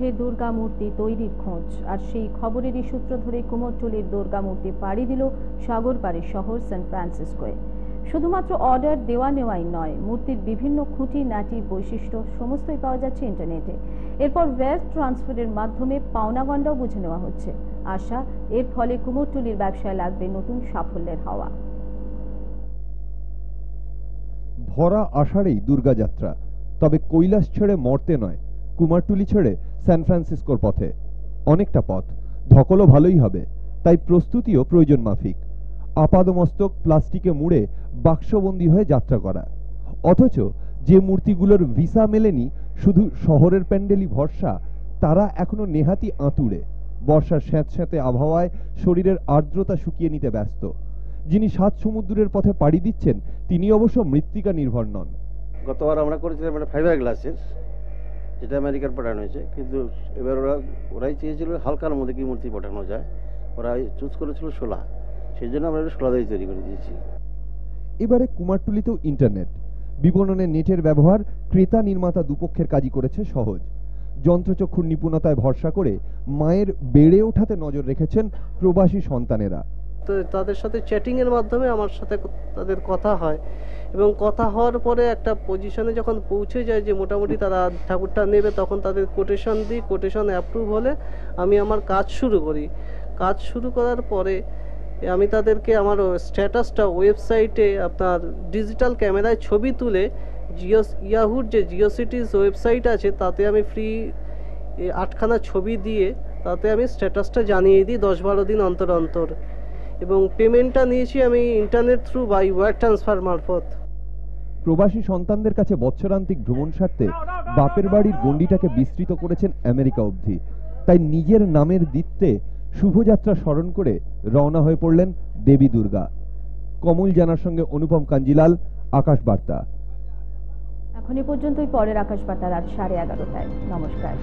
চলছে দুর্গা মূর্তি তৈরির খোঁজ। আর সেই খবরেরই সূত্র ধরে কুমোরটুলির দুর্গা মূর্তি পাড়ি দিল সাগরপাড়ি শহর সান ফ্রান্সিসকোয় শুধুমাত্র অর্ডার দেওয়া নেওয়াই নয়, মূর্তির বিভিন্ন খুঁটি, নাটি, বৈশিষ্ট্য সমস্তই পাওয়া যাচ্ছে ইন্টারনেটে। এরপর ওয়্যার ট্রান্সফারের মাধ্যমে পাওনাগণ্ডাও বুঝে নেওয়া হচ্ছে। আশা, এর ফলে কুমোরটুলির ব্যবসায় লাগবে নতুন সাফল্যের হাওয়া। ভরা আষাঢ়েই দুর্গাযাত্রা, তবে কৈলাস ছেড়ে মর্তে নয় কুমারটুলি ছেড়ে সান ফ্রান্সিসকোর পথে। অনেকটা পথ, ধকলও ভালোই হবে, তাই প্রস্তুতিও প্রয়োজন মাফিক। আপাদমস্তক প্লাস্টিকে মুড়ে বাক্সবন্দি হয়ে যাত্রা করা। অথচ যে মূর্তিগুলোর ভিসা মেলেনি, শুধু শহরের প্যান্ডেলই ভরসা, তারা এখনও নেহাতি আঁতুড়ে। বর্ষার স্যাঁতস্যাঁতে আবহাওয়ায় শরীরের আর্দ্রতা শুকিয়ে নিতে ব্যস্ত। যিনি সাত সমুদ্রের পথে পাড়ি দিচ্ছেন, তিনি অবশ্য মৃত্তিকা নির্ভর নন। গতবার আমরা করেছিলাম একটা ফাইবার গ্লাসের যেটা আমেরিকার পাঠানো হয়েছে। কিন্তু এবার ওরা, ওরাই চেয়েছিল হালকার মধ্যে কি মূর্তি পাঠানো যায়। ওরা চুজ করেছিল শোলা। সেই জন্য আমরা একটা শোলা দই তৈরি করে দিয়েছি। এবারে কুমারটুলিতেও ইন্টারনেট বিপণনে নেটের ব্যবহার ক্রেতা নির্মাতা দুপক্ষের কাজই করেছে সহজ। যন্ত্রচক্ষুর নিপুণতায় ভরসা করে মায়ের বেড়ে ওঠাতে নজর রেখেছেন প্রবাসী সন্তানেরা। তাদের সাথে চ্যাটিংয়ের মাধ্যমে আমার সাথে তাদের কথা হয়। এবং কথা হওয়ার পরে একটা পজিশনে যখন পৌঁছে যায় যে মোটামুটি তারা ঠাকুরটা নেবে, তখন তাদের কোটেশন দিই কোটেশন অ্যাপ্রুভ হলে আমি আমার কাজ শুরু করি। কাজ শুরু করার পরে আমি তাদেরকে আমার স্ট্যাটাসটা ওয়েবসাইটে আপনার ডিজিটাল ক্যামেরায় ছবি তুলে জিও ইয়াহুর যে জিও সিটিজ ওয়েবসাইট আছে, তাতে আমি ফ্রি আটখানা ছবি দিয়ে তাতে আমি স্ট্যাটাসটা জানিয়ে দিই দশ বারো দিন অন্তর অন্তর। এবং পেমেন্টটা নিয়েছি আমি internet through by wire transfer মারফত। প্রবাসী সন্তানদের কাছে বৎসরান্তিক ভ্রমণ স্বার্থে বাপের বাড়ির গণ্ডিটাকে বিস্তৃত করেছেন আমেরিকা অবধি। তাই নিজের নামের দিত্যে শুভযাত্রা স্মরণ করে রওনা হয়ে পড়লেন দেবী দুর্গা। কমল জানার সঙ্গে অনুপম কাঞ্জিলাল আকাশ বার্তা এখন এ পর্যন্তই পরের আকাশবার্তা রাত সাড়ে এগারোটায়। নমস্কার।